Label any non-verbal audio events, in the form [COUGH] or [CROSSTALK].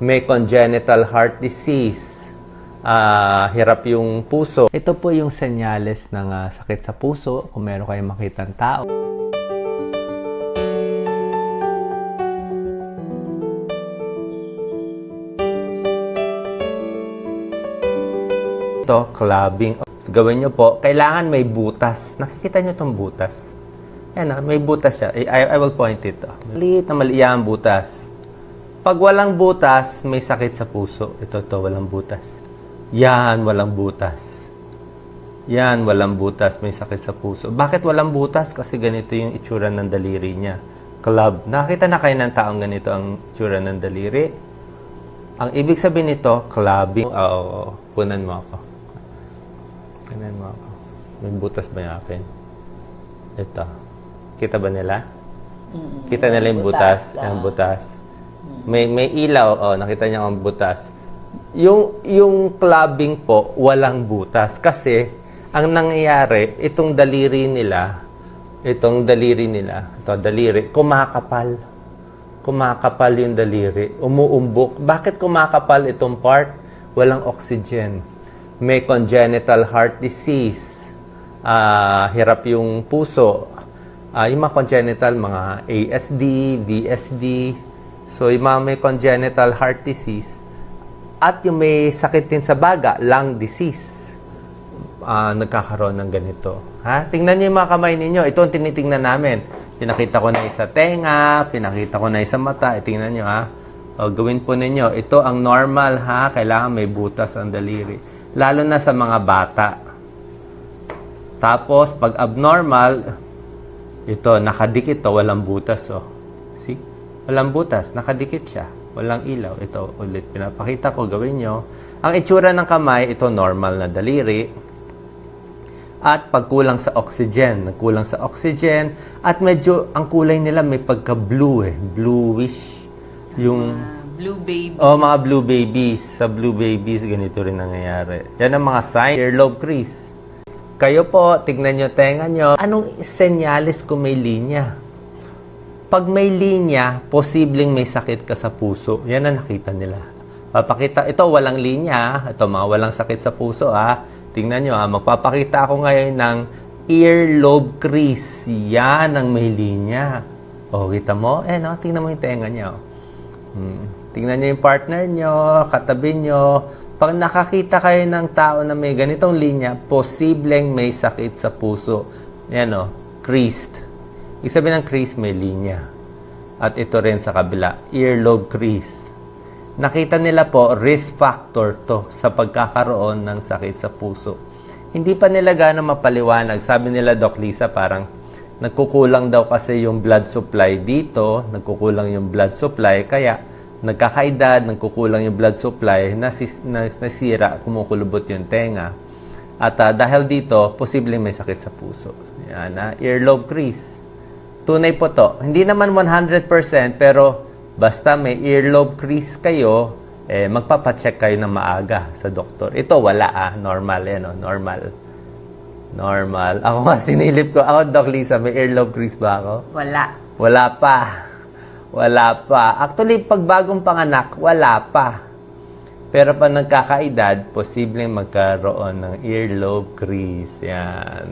may congenital heart disease, ah, hirap yung puso. Ito po yung senyales ng ah, sakit sa puso kung meron kayong makitang tao. Ito, clubbing. Gawin nyo po, kailangan may butas. Nakikita nyo itong butas? Yan ah, may butas siya. I, I will point it. Maliit na maliit ang butas. Pag walang butas, may sakit sa puso. Ito, to walang butas. Yan, walang butas. Yan, walang butas, may sakit sa puso. Bakit walang butas? Kasi ganito yung itsura ng daliri niya. Club. Nakita na kayo ng taong ganito ang itsura ng daliri? Ang ibig sabihin nito, clubbing. Oo, oo, oo. Kunan mo ako. Kunan mo ako. May butas ba yung akin? Ito. Kita ba nila? Kita nila yung butas. Ah. butas. May may ilaw, oh, nakita niyo ang butas. Yung yung clubbing po walang butas kasi ang nangyayari itong daliri nila, itong daliri nila, ito daliri kumakapal. Kumakapal yung daliri, umuumbok. Bakit kumakapal itong part? Walang oxygen. May congenital heart disease. Ah, hirap yung puso. Ah, yung mga congenital, mga ASD, VSD. So, yung mga may congenital heart disease. At yung may sakit din sa baga, lung disease. Ah, nagkakaroon ng ganito. Ha? Tingnan niyo yung mga kamay ninyo. Ito ang tinitingnan namin. Pinakita ko na isa tenga, pinakita ko na isa mata. Eh, tingnan niyo ha. O, gawin po ninyo. Ito ang normal ha. Kailangan may butas ang daliri. Lalo na sa mga bata. Tapos, pag abnormal, ito, nakadikit to, walang butas, oh. See? Walang butas, nakadikit siya. Walang ilaw. Ito, ulit, pinapakita ko, gawin nyo. Ang itsura ng kamay, ito, normal na daliri. At pagkulang sa oxygen, nagkulang sa oxygen, at medyo, ang kulay nila may pagka-blue eh, bluish. Yung, Ah, blue baby. Oh, mga blue babies. Sa blue babies, ganito rin nangyayari. Yan ang mga sign. Earlobe crease. Kayo po, tignan nyo, tenga nyo. Anong senyales kung may linya? Pag may linya, posibleng may sakit ka sa puso. Yan ang nakita nila. Papakita, ito walang linya. Ito mga walang sakit sa puso ah. Tingnan nyo ah, magpapakita ako ngayon ng earlobe crease. Yan ang may linya. O, kita mo? Eh, no? Tingnan mo yung tenga niya. Oh. Hmm. Tingnan niyo yung partner niyo, katabi niyo. Pag nakakita kayo ng tao na may ganitong linya, posibleng may sakit sa puso. Yan o, creased. Ibig sabihin ng crease, may linya. At ito rin sa kabila, earlobe crease. Nakita nila po, risk factor to sa pagkakaroon ng sakit sa puso. Hindi pa nila gano'ng mapaliwanag. Sabi nila, Doc Lisa, parang nagkukulang daw kasi yung blood supply dito, nagkukulang yung blood supply, kaya nagkakaedad, nagkukulang yung blood supply, nasis, nas, nasira, kumukulubot yung tenga. At ah, dahil dito, posibleng may sakit sa puso. Yan, ah, earlobe crease. Tunay po to. Hindi naman 100%, pero basta may earlobe crease kayo, eh, magpapacheck kayo ng maaga sa doktor. Ito, wala ah. Normal yan, oh, normal. Normal. [LAUGHS] Ako nga sinilip ko. Ako, Doc Lisa, may earlobe crease ba ako? Wala. Wala pa. [LAUGHS] Wala pa. Actually, pag bagong panganak, wala pa. Pero pag nagkakaedad, posibleng magkaroon ng earlobe crease. Yan.